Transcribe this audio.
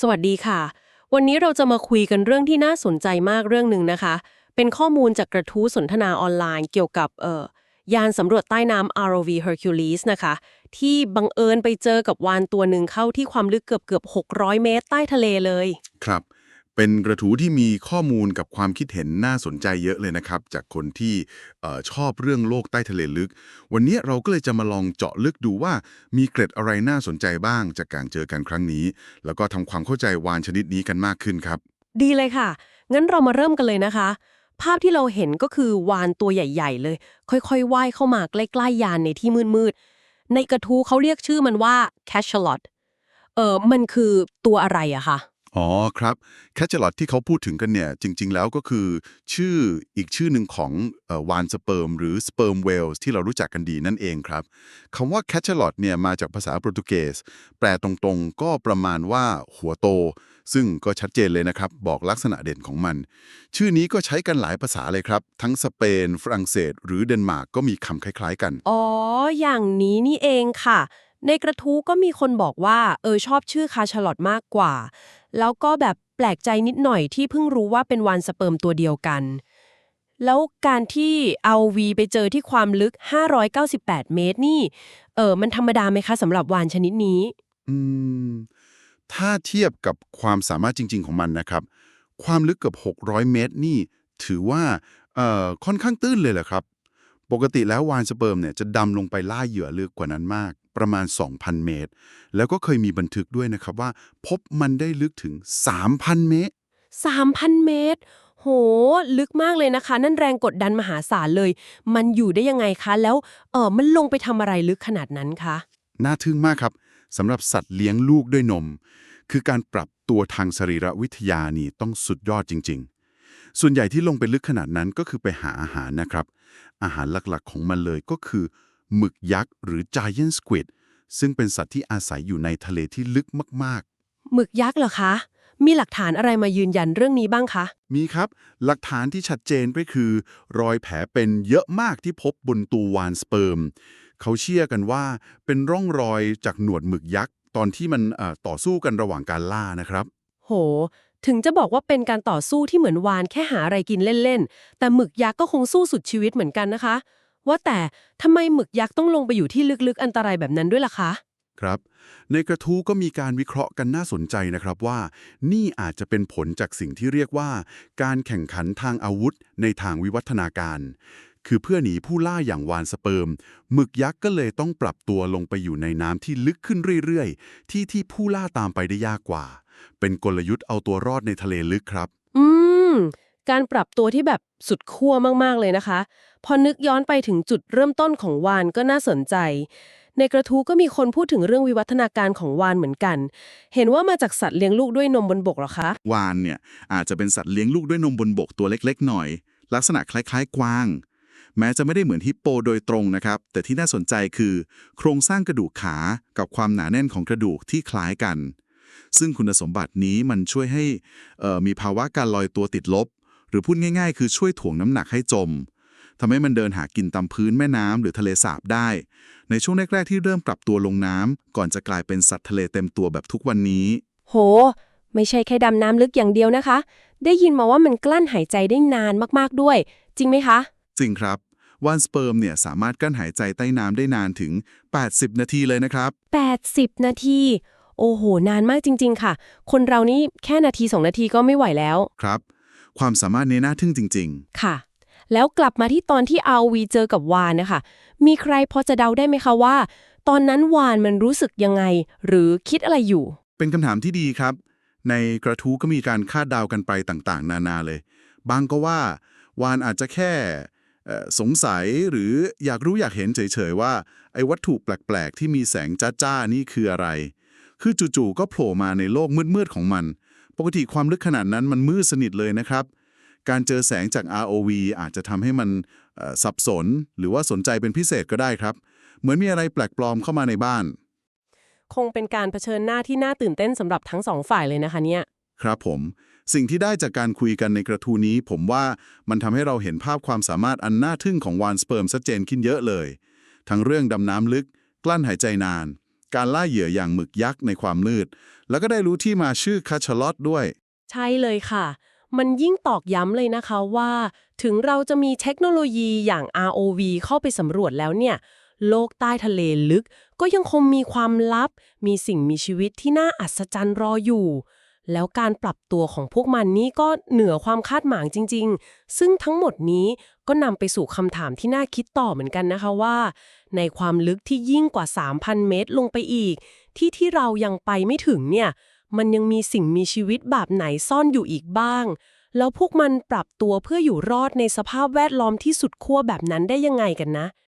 สวัสดีค่ะ วันนี้เราจะมาคุยกันเรื่องที่น่าสนใจมากเรื่องหนึ่งนะคะ เป็นข้อมูลจากกระทู้สนทนาออนไลน์เกี่ยวกับเอ่อยานสำรวจใต้น้ำ ROV Hercules นะคะ ที่บังเอิญไปเจอกับวานตัวหนึ่งเข้าที่ความลึกเกือบเกือบ600 เมตรใต้ทะเลเลย ครับ เป็นกระทู้ที่มีข้อมูลกับความคิดเห็นน่าสนใจเยอะเลยนะครับ จากคนที่ชอบเรื่องโลกใต้ทะเลลึก วันนี้เราก็เลยจะมาลองเจาะลึกดูว่ามีเกร็ดอะไรน่าสนใจบ้างจากการเจอกันครั้งนี้ แล้วก็ทำความเข้าใจวานชนิดนี้กันมากขึ้นครับ ดีเลยค่ะ งั้นเรามาเริ่มกันเลยนะคะ ภาพที่เราเห็นก็คือวานตัวใหญ่ ๆ เลย ค่อยๆว่ายเข้ามาใกล้ๆยานในที่มืดๆในกระทูเขาเรียกชื่อมันว่า cachalot เออมันคือตัวอะไรอะคะ อ๋อครับแคชเชลอตที่เขาพูดถึงกันเนี่ย จริง ๆ แล้วก็คือชื่ออีกชื่อหนึ่งของวานสเปิร์มหรือสเปิร์มเวลส์ที่เรารู้จักกันดีนั่นเองครับคำว่าแคชเชลอตเนี่ยมาจากภาษาโปรตุเกส แปลตรงๆ ก็ประมาณว่าหัวโต ซึ่งก็ชัดเจนเลยนะครับ บอกลักษณะเด่นของมัน ชื่อนี้ก็ใช้กันหลายภาษาเลยครับ ทั้งสเปน ฝรั่งเศส หรือเดนมาร์กก็มีคำคล้าย ๆ กัน อ๋อ อย่างนี้นี่เองค่ะ ในกระทู้ก็มีคนบอกว่า เออชอบชื่อคาชลอตมากกว่า แล้วก็แบบแปลกใจนิดหน่อยที่เพิ่งรู้ว่าเป็นวานสเปิร์มตัวเดียวกัน แล้วการที่เอาวีไปเจอที่ความลึก 598 เมตรนี่ เออมันธรรมดาไหมคะสำหรับวานชนิดนี้ อืม ถ้าเทียบกับความสามารถจริง ๆ ของมันนะครับ ความลึกเกือบ600 เมตรนี่ ถือว่าเอ่อค่อนข้างตื้นเลยแหละครับ ปกติแล้ววานสเปิร์มเนี่ยจะดำลงไปล่าเหยื่อลึกกว่านั้นมาก ประมาณ 2,000 เมตร แล้วก็เคยมีบันทึกด้วยนะครับว่า พบมันได้ลึกถึง 3,000 เมตร 3,000 เมตร โห ลึกมากเลยนะคะ นั่นแรงกดดันมหาศาลเลย มันอยู่ได้ยังไงคะ แล้วเออมันลงไปทำอะไรลึกขนาดนั้นคะ น่าทึ่งมากครับสำหรับสัตว์เลี้ยงลูกด้วยนม คือการปรับตัวทางสรีรวิทยานี่ต้องสุดยอดจริง ๆส่วนใหญ่ที่ลงไปลึกขนาดนั้นก็คือไปหาอาหารนะครับ อาหารหลักๆของมันเลยก็คือ หมึกยักษ์หรือ giant squid ซึ่งเป็นสัตว์ที่อาศัยอยู่ในทะเลที่ลึกมากหมึกยักษ์เหรอคะ มีหลักฐานอะไรมายืนยันเรื่องนี้บ้างคะ ๆ มีครับ หลักฐานที่ชัดเจนก็คือ รอยแผลเป็นเยอะมากที่พบบนตัววานสเปิร์ม เขาเชื่อกันว่าเป็นร่องรอยจากหนวดหมึกยักษ์ ตอนที่มันเอ่อต่อสู้กันระหว่างการล่านะครับ โห ถึงจะบอกว่าเป็นการต่อสู้ที่เหมือนวานแค่หาอะไรกินเล่น ๆ แต่หมึกยักษ์ก็คงสู้สุดชีวิตเหมือนกันนะคะ ว่าแต่ทำไมหมึกยักษ์ต้องลงไปอยู่ที่ลึกๆอันตรายแบบนั้นด้วยล่ะคะ ครับ ในกระทู้ก็มีการวิเคราะห์กันน่าสนใจนะครับว่า นี่อาจจะเป็นผลจากสิ่งที่เรียกว่า การแข่งขันทางอาวุธในทางวิวัฒนาการ คือเพื่อหนีผู้ล่าอย่างวานสเปิร์มหมึกยักษ์ก็เลยต้องปรับตัวลงไปอยู่ในน้ำที่ลึกขึ้นเรื่อยๆ ที่ที่ผู้ล่าตามไปได้ยากกว่า เป็นกลยุทธ์เอาตัวรอดในทะเลลึกครับ อืม การปรับตัวที่แบบสุดขั้วมากๆเลยนะคะ พอนึกย้อนไปถึงจุดเริ่มต้นของวานก็น่าสนใจ ในกระทู้ก็มีคนพูดถึงเรื่องวิวัฒนาการของวานเหมือนกัน เห็นว่ามาจากสัตว์เลี้ยงลูกด้วยนมบนบกหรอคะ วานเนี่ยอาจจะเป็นสัตว์เลี้ยงลูกด้วยนมบนบกตัวเล็กๆ หน่อย ลักษณะคล้ายๆ กวาง แม้จะไม่ได้เหมือนฮิปโปโดยตรงนะครับ แต่ที่น่าสนใจคือ โครงสร้างกระดูกขากับความหนาแน่นของกระดูกที่คล้ายกันซึ่งคุณสมบัตินี้มันช่วยให้มีภาวะการลอยตัวติดลบ รือพูดง่ายๆ คือช่วยถ่วงน้ำหนักให้จมทำให้มันเดินหากินตามพื้นแม่น้ำหรือทะเลสาบได้ ในช่วงแรกๆที่เริ่มปรับตัวลงน้ำก่อนจะกลายเป็นสัตว์ทะเลเต็มตัวแบบทุกวันนี้ โห ไม่ใช่แค่ดำน้ำลึกอย่างเดียวนะคะ ได้ยินมาว่ามันกลั้นหายใจได้นานมากๆด้วย จริงไหมคะ จริงครับวานสเปิร์มเนี่ยสามารถกั้นหายใจใต้น้ำได้นานถึง 80 นาทีเลยนะครับ 80 นาที โอ้โห นานมากจริง ๆ ค่ะ คนเรานี่แค่นาที 2 นาทีก็ไม่ไหวแล้ว ครับ ความสามารถนี้น่าทึ่งจริงค่ะ แล้วกลับมาที่ตอนที่อาวีเจอกับวานนะคะ มีใครพอจะเดาได้ไหมคะว่า ตอนนั้นวานมันรู้สึกยังไง หรือคิดอะไรอยู่ๆเป็นคำถามที่ดีครับ ในกระทู้ก็มีการคาดเดากันไปต่างๆ นานาเลย บางก็ว่าวานอาจจะแค่เอ่อสงสัยหรืออยากรู้อยากเห็นเฉยๆว่า ไอ้วัตถุแปลกๆ ที่มีแสงจ้าๆนี่คืออะไร คือจู่ๆก็โผล่มาในโลกมืดๆของมัน ปกติความลึกขนาดนั้นมันมืดสนิทเลยนะครับ การเจอแสงจาก ROV อาจจะทำให้มันเอ่อสับสน หรือว่าสนใจเป็นพิเศษก็ได้ครับ เหมือนมีอะไรแปลกปลอมเข้ามาในบ้าน คงเป็นการเผชิญหน้าที่น่าตื่นเต้นสำหรับทั้งสองฝ่ายเลยนะคะเนี่ย ครับผม สิ่งที่ได้จากการคุยกันในกระทู้นี้ ผมว่ามันทำให้เราเห็นภาพความสามารถอันน่าทึ่งของวานสเปิร์มชัดเจนขึ้นเยอะเลย ทั้งเรื่องดำน้ำลึก กลั้นหายใจนาน การล่าเหยื่ออย่างหมึกยักษ์ในความมืด แล้วก็ได้รู้ที่มาชื่อคาชลอตด้วย ใช่เลยค่ะ มันยิ่งตอกย้ำเลยนะคะว่า ถึงเราจะมีเทคโนโลยีอย่าง ROV เข้าไปสำรวจแล้วเนี่ย โลกใต้ทะเลลึกก็ยังคงมีความลับ มีสิ่งมีชีวิตที่น่าอัศจรรย์รออยู่ แล้วการปรับตัวของพวกมันนี่ก็เหนือความคาดหมายจริง ๆ ซึ่งทั้งหมดนี้ก็นำไปสู่คำถามที่น่าคิดต่อเหมือนกันนะคะว่า ในความลึกที่ยิ่งกว่า 3,000 เมตรลงไปอีก ที่ที่เรายังไปไม่ถึงเนี่ย มันยังมีสิ่งมีชีวิตแบบไหนซ่อนอยู่อีกบ้าง แล้วพวกมันปรับตัวเพื่ออยู่รอดในสภาพแวดล้อมที่สุดขั้วแบบนั้นได้ยังไงกันนะ